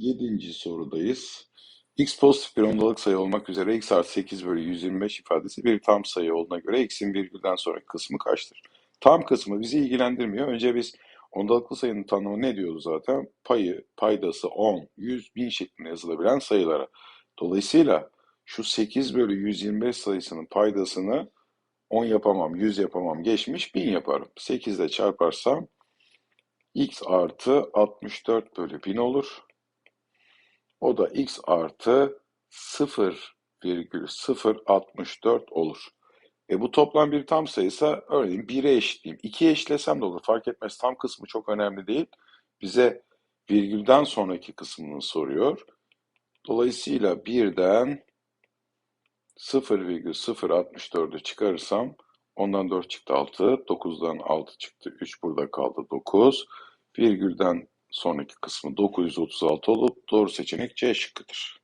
Yedinci sorudayız. X pozitif bir ondalık sayı olmak üzere x artı 8 bölü 125 ifadesi bir tam sayı olduğuna göre x'in virgülden sonraki kısmı kaçtır? Tam kısmı bizi ilgilendirmiyor. Önce biz ondalıklı sayının tanımı ne diyordu zaten? Payı, paydası 10, 100, 1000 şeklinde yazılabilen sayılara. Dolayısıyla şu 8 bölü 125 sayısının paydasını 10 yapamam, 100 yapamam, geçmiş 1000 yaparım. 8 ile çarparsam x artı 64 bölü 1000 olur. O da x artı 0,064 olur. E bu toplam bir tam sayısa örneğin 1'e eşitleyeyim. 2'ye eşitlesem de olur fark etmez. Tam kısmı çok önemli değil. Bize virgülden sonraki kısmını soruyor. Dolayısıyla 1'den 0,064'ü çıkarırsam ondan 4 çıktı 6, 9'dan 6 çıktı 3 burada kaldı 9. Virgülden sonraki kısmı 936 olup doğru seçenek C şıkkıdır.